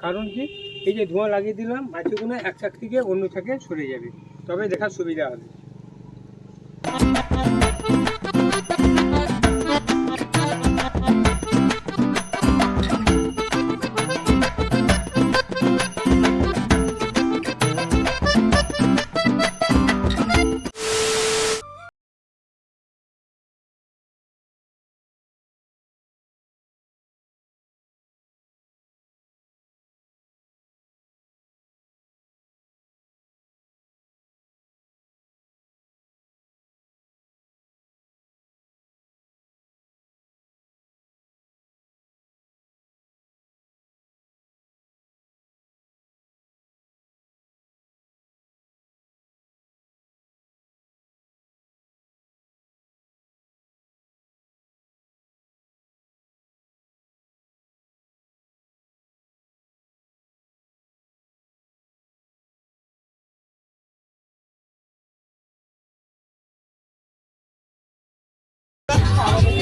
কারণ কি? এই যে ধোঁয়া লাগিয়ে দিলাম, মাটিগুলো এক চাক থেকে অন্য চাকে সরে যাবে। তবে দেখার সুবিধা হবে।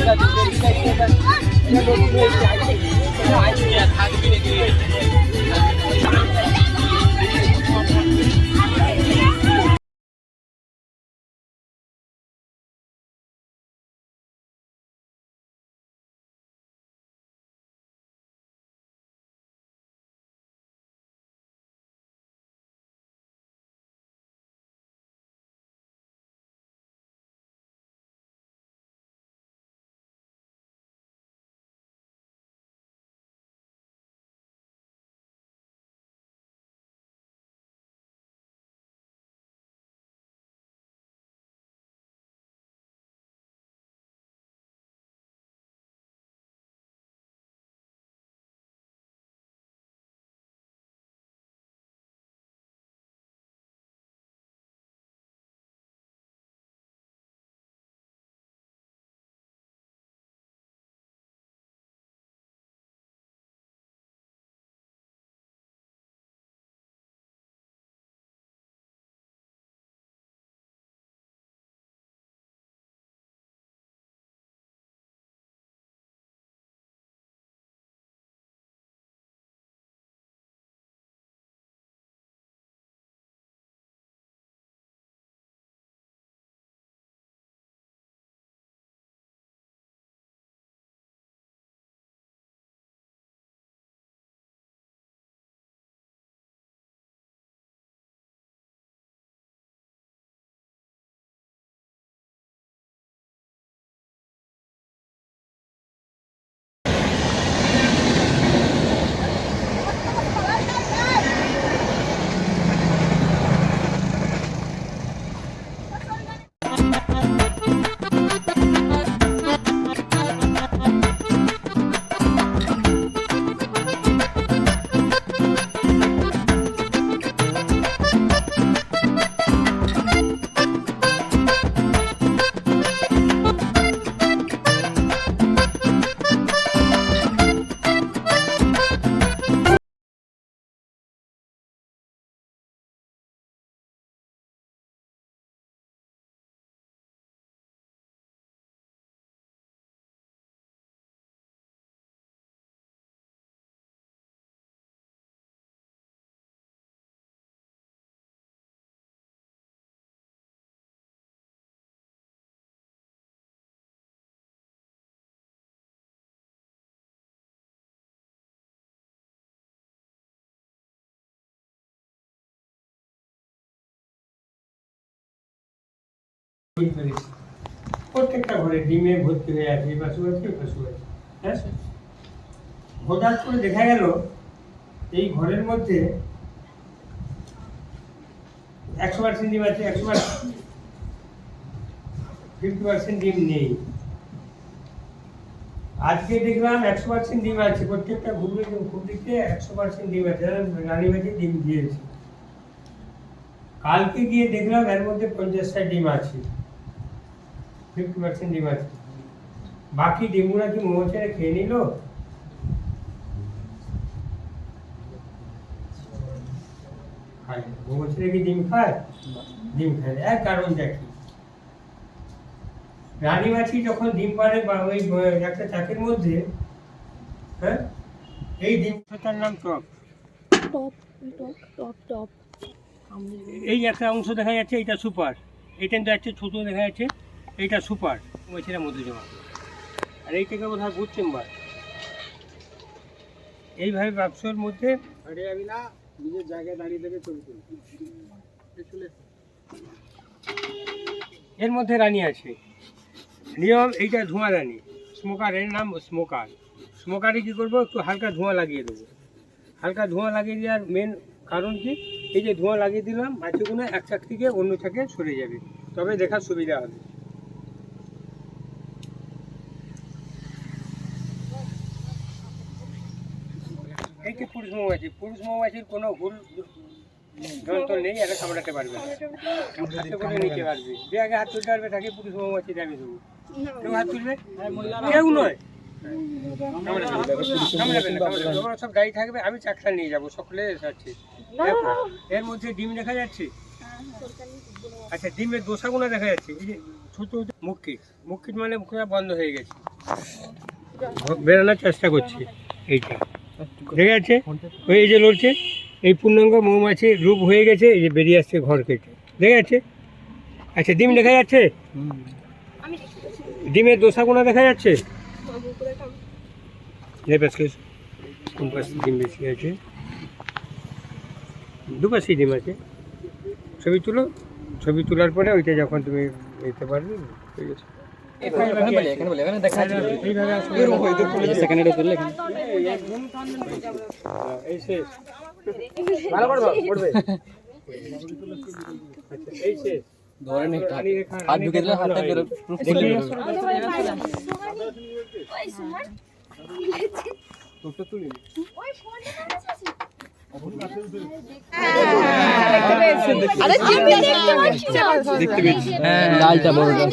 Được nhân. প্রত্যেকটা ঘরে ডিমে ভর্তি হয়ে আছে এই পাশু আছে ওই পাশু আছে। হ্যাঁ? ঠিক আছে করে দেখা গেল, এই ঘরের মধ্যে একশো পার্সেন্ট ডিম আছে, একশো পার্সেন্ট ফিফটি পার্সেন্ট ডিম নেই। আজকে দেখলাম একশো পার্সেন্ট ডিম আছে, প্রত্যেকটা ঘুরবে ঘুরতে একশো পার্সেন্ট ডিম আছে। রানীবাজি ডিম দিয়েছে। কালকে গিয়ে দেখলাম এর মধ্যে পঞ্চাশটা ডিম আছে। ফিফটি পার্সেন্ট ডিম আছে বাকি কি খেয়ে নিল? রানী মাছি যখন ডিম বা ওই একটা চাকের মধ্যে হ্যাঁ? এই নাম টপ টপ টপ টপ এই একটা অংশ দেখা যাচ্ছে এটা সুপার। এটা ছোট দেখা যাচ্ছে। এইটা সুপার। মৌমাছিরা মধু জমা আর এই থেকে বোধ হয় গুড চেম্বার। এইভাবে ব্যবসার মধ্যে আমি না নিজের জায়গায় দাঁড়িয়ে ছবি এর মধ্যে রানী আছে। নিয়ম এইটা ধোঁয়া রানী। স্মোকারের নাম স্মোকার। স্মোকারে কী করব? একটু হালকা ধোঁয়া লাগিয়ে দেবো। হালকা ধোঁয়া লাগিয়ে দেওয়ার মেন কারণ কি? এই যে ধোঁয়া লাগিয়ে দিলাম মাছিগুলো এক চাক থেকে অন্য চাকে সরে যাবে। তবে দেখার সুবিধা হবে। এই পুরুষ মৌমাছি? পুরুষ মৌমাছির কোনো ভুল যন্ত্র নেই এটা কামড়াতে পারবে হাতে নিতে পারবে। যে আগে হাত তুলতে পারবে, তাকে পুরুষ মৌমাছি আমি দেবো। কেউ হাত তুলবে? কেউ নয়। সব গাড়ি থাকবে, আমি চাকসা নিয়ে যাব, সকলে যাচ্ছে। এর মধ্যে ডিম দেখা যাচ্ছে? আচ্ছা ডিমের দোসাগুলো দেখা যাচ্ছে। এই যে ছোট মুখকিট মুখকিট মানে মুখটা বন্ধ হয়ে গেছে। বেরোনোর চেষ্টা করছে, এইটা। দেখা যাচ্ছে ওই এই যে লড়ছে এই পূর্ণাঙ্গ মৌমাছির রূপ হয়ে গেছে এই যে বেরিয়ে আসছে ঘর কেটে। দেখা যাচ্ছে আচ্ছা ডিম দেখা যাচ্ছে? ডিমের ডিমের দোসাগুলো দেখা যাচ্ছে? কোন পাশে ডিম বেশি আছে? দুপাশেই ডিম আছে। ছবি তুলো। ছবি তোলার পরে ওইটা যখন তুমি নিতে পারবে ঠিক আছে এইভাবে আসলে- সেকেন্ডে তুললে এই শেষ ভালো করে পড়বে। আচ্ছা এই শেষ ধরে নে হাত ঢুকে দিলে হাতটা নয়। বেরো দেখলে ওই তোরটা তুলি ওই ফোনটা আছে? দেখতে পেয়েছি। হ্যাঁ লালটা বড়টা।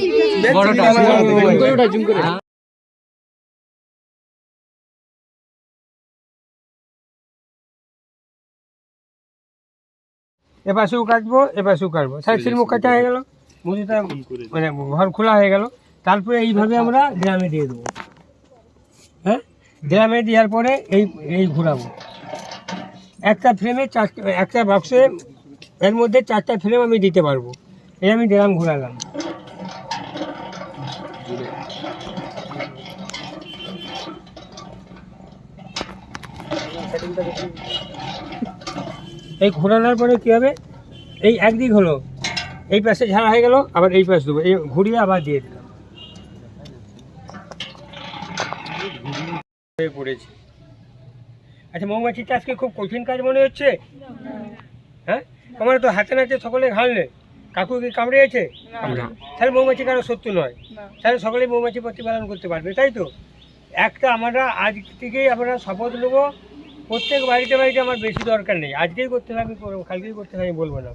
বড়টা বড়টা জুম করে। এপাশেও কাটবো এপাশেও কাটবো সাইডের মুখ কাটা হয়ে গেল। মুদিটা মানে ঘর খোলা হয়ে গেল। তারপরে এইভাবে আমরা ড্রামে দিয়ে দেবো। হ্যাঁ? ড্রামে দেওয়ার পরে এই এই ঘোরাবো। একটা ফ্রেমে চারটে একটা বক্সে এর মধ্যে চারটা ফ্রেম আমি দিতে পারব। এই আমি ড্রাম ঘোরালাম। এই ঘোরানোর পরে কী হবে? এই একদিক হলো এই পাশে ঝাড়া হয়ে গেল আবার এই পাশে দেবো এই ঘুরিয়ে আবার দিয়ে দিলাম। হয়ে পড়েছে। আচ্ছা মৌমাছিটা আজকে খুব কঠিন কাজ মনে হচ্ছে? হ্যাঁ? আমার তো হাতে নাতে সকলে ঘাললে কাকু কি কামড়িয়েছে তাহলে মৌমাছি কারও সত্য নয়। তাহলে সকলে মৌমাছি প্রতিপালন করতে পারবে তাই তো? একটা আমরা আজ থেকেই আমরা শপথ নেব প্রত্যেক বাড়িতে বাড়িতে আমার বেশি দরকার নেই। আজকেই করতে হবে কালকেই করতে হবে বলব না।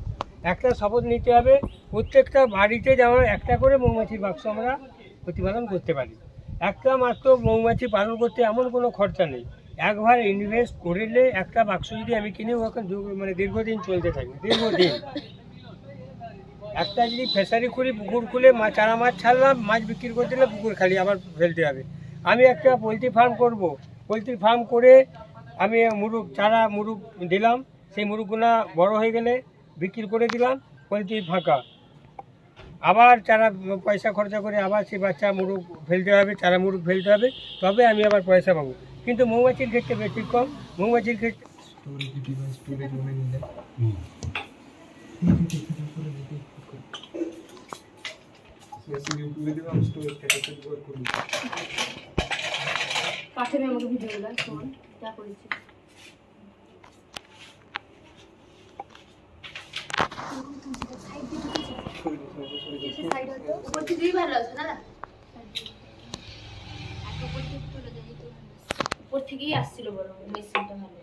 একটা শপথ নিতে হবে, প্রত্যেকটা বাড়িতে যেমন একটা করে মৌমাছির বাক্স আমরা প্রতিপালন করতে পারি। একটা মাত্র মৌমাছি পালন করতে এমন কোনো খরচা নেই। একবার ইনভেস্ট করলে একটা বাক্স যদি আমি কিনে ওখানে মানে দীর্ঘদিন চলতে থাকি, দীর্ঘদিন। একটা যদি ফেসারি খুলি, পুকুর খুলে মাছ চারা মাছ ছাড়লাম, মাছ বিক্রি করতে দিলে পুকুর খালি, আবার ফেলতে হবে। আমি একটা পোলট্রি ফার্ম করব। পোলট্রি ফার্ম করে আমি মুরুগ চারা মুরুগ দিলাম। সেই মুরুগগুলো বড় হয়ে গেলে বিক্রি করে দিলাম পোলট্রি ফাঁকা। আবার চারা, পয়সা খরচা করে আবার সেই বাচ্চা মুরুগ ফেলতে হবে, চারা মুরুগ ফেলতে হবে, তবে আমি আবার পয়সা পাবো। কিন্তু মৌমাছির ক্ষেত্রে বেশি কম। মৌমাছির ক্ষেত্রে পাঠাবে আমাকে ভিডিওগুলো সুমন যা করেছি। উপর থেকেই আসছিল বলো মেশিনটা ভালো।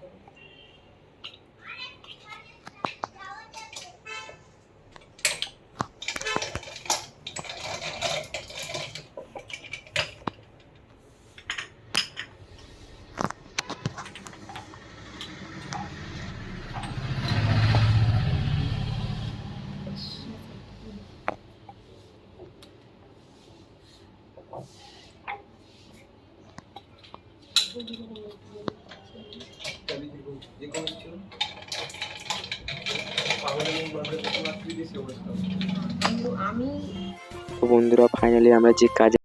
তো বন্ধুরা ফাইনালি আমরা যে কাজে